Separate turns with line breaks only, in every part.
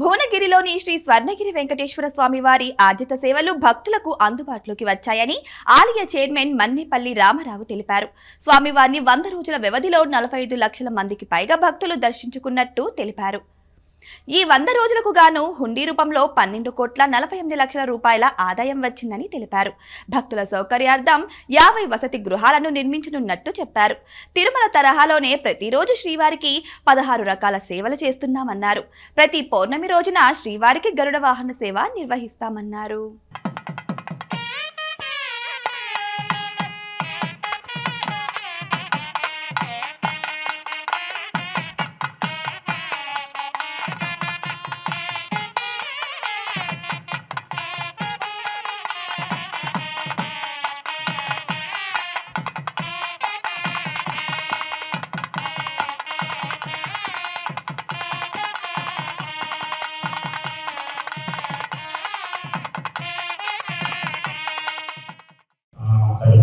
భువనగిరిలోని శ్రీ స్వర్ణగిరి వెంకటేశ్వర స్వామి వారి ఆర్జిత సేవలు భక్తులకు అందుబాటులోకి వచ్చాయని ఆలయ చైర్మన్ మన్నిపల్లి రామారావు తెలిపారు. స్వామివారిని వంద రోజుల వ్యవధిలో నలభై ఐదు లక్షల మందికి పైగా భక్తులు దర్శించుకున్నట్టు తెలిపారు. ఈ వంద రోజులకు గాను హుండీ రూపంలో పన్నెండు కోట్ల నలభై ఎనిమిది లక్షల రూపాయల ఆదాయం వచ్చిందని తెలిపారు. భక్తుల సౌకర్యార్థం యాభై వసతి గృహాలను నిర్మించనున్నట్టు చెప్పారు. తిరుమల తరహాలోనే ప్రతిరోజు శ్రీవారికి పదహారు రకాల సేవలు చేస్తున్నామన్నారు. ప్రతి పౌర్ణమి రోజున శ్రీవారికి గరుడ వాహన సేవ నిర్వహిస్తామన్నారు.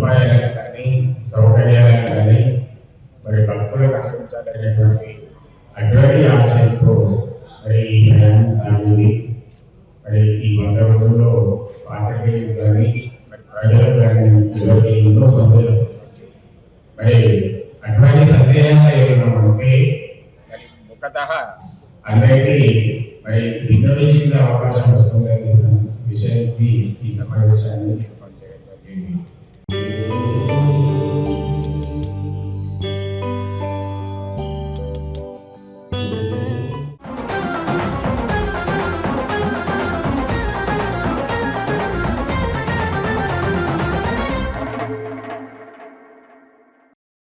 సదుపాయాలను కానీ సౌకర్యాలను కానీ మరి భక్తులకు అందించాలనేటువంటి అటువంటి ఆశయంతో మరి ఈ ప్రయాణం సాగింది. మరి ఈ వంద రోజుల్లో పాత్రికేయులు కానీ మరి ప్రజలకు కానీ ఎవరికి ఎన్నో సందేహాలు మరి అటువంటి సందేహాలు ఏమైనా ఉంటే మరి ముఖత అందరికీ మరి విన్నవించుకునే అవకాశం వస్తుందనే విషయానికి ఈ సమావేశాన్ని ఏర్పాటు చేయడం జరిగింది.